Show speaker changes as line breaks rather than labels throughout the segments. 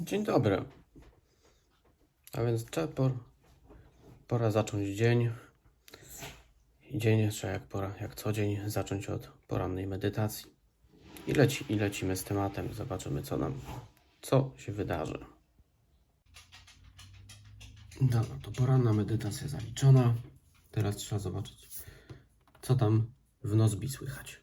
Dzień dobry. A więc trzeba por, pora zacząć dzień. I dzień trzeba jak, pora, jak co dzień zacząć od porannej medytacji. I, leci, I lecimy z tematem. Zobaczymy, co nam, co się wydarzy. Dobra, to poranna medytacja zaliczona. Teraz trzeba zobaczyć, co tam w Nozbi słychać.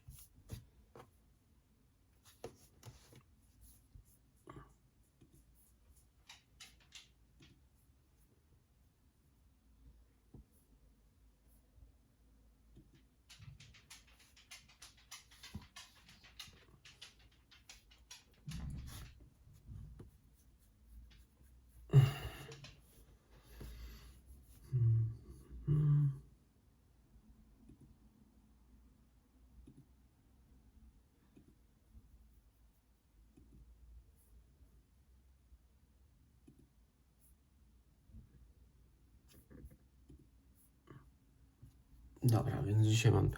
Dobra, więc dzisiaj mam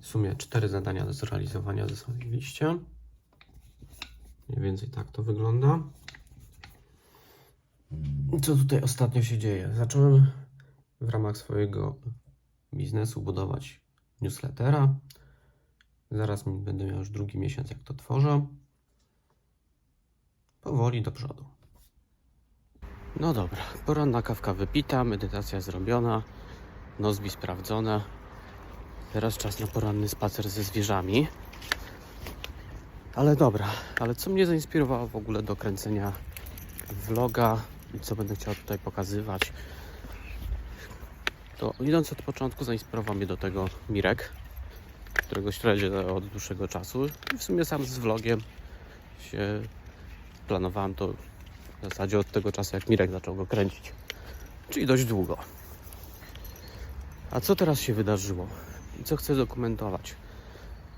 w sumie cztery zadania do zrealizowania ze swojej liście. Mniej więcej tak to wygląda. Co tutaj ostatnio się dzieje? Zacząłem w ramach swojego biznesu budować newslettera. Zaraz będę miał już drugi miesiąc, jak to tworzę. Powoli do przodu. No dobra, poranna kawka wypita, medytacja zrobiona, nozbi sprawdzone. Teraz czas na poranny spacer ze zwierzami. Ale dobra, ale co mnie zainspirowało w ogóle do kręcenia vloga i co będę chciał tutaj pokazywać, to idąc od początku zainspirował mnie do tego Mirek, którego śledzę od dłuższego czasu i w sumie sam z vlogiem się planowałem to w zasadzie od tego czasu, jak Mirek zaczął go kręcić, czyli dość długo. A co teraz się wydarzyło co chcę dokumentować?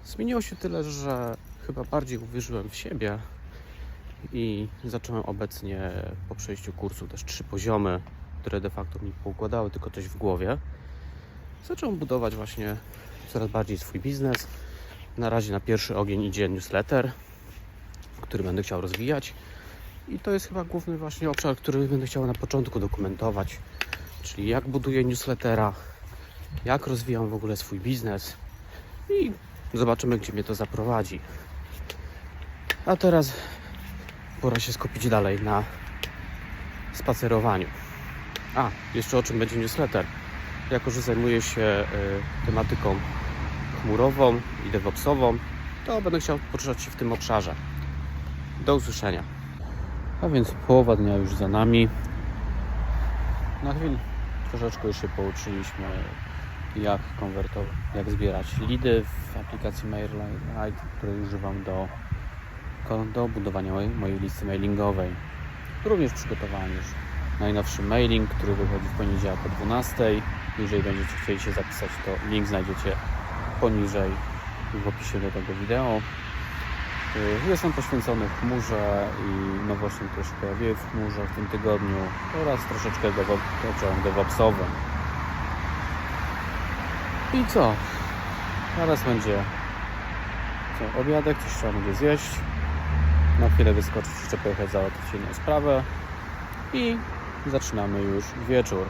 Zmieniło się tyle, że chyba bardziej uwierzyłem w siebie i zacząłem obecnie po przejściu kursu też trzy poziomy, które de facto mi poukładały tylko coś w głowie. Zacząłem budować właśnie coraz bardziej swój biznes. Na razie na pierwszy ogień idzie newsletter, który będę chciał rozwijać. I to jest chyba główny właśnie obszar, który będę chciał na początku dokumentować. Czyli jak buduję newslettera, jak rozwijam w ogóle swój biznes i zobaczymy, gdzie mnie to zaprowadzi. A teraz pora się skupić dalej na spacerowaniu. A, jeszcze o czym będzie newsletter. Jako, że zajmuję się y, tematyką chmurową i DevOpsową, to będę chciał poruszać się w tym obszarze. Do usłyszenia. A więc połowa dnia już za nami. Na chwilę troszeczkę już się pouczyliśmy, jak konwertować, jak zbierać lidy w aplikacji MailerLite, której używam do, do budowania mojej, mojej listy mailingowej. Również przygotowałem już najnowszy mailing, który wychodzi w poniedziałek o 12. Jeżeli będziecie chcieli się zapisać, to link znajdziecie poniżej w opisie do tego wideo. Y, Jest on poświęcony chmurze i nowościom, które się pojawiły w chmurze w tym tygodniu oraz troszeczkę devo- oddziałem DevOpsowym. I co? Zaraz będzie co, obiadek, coś trzeba będzie zjeść. Na chwilę wyskoczyć, jeszcze pojechać załatwić jedną sprawę i zaczynamy już wieczór.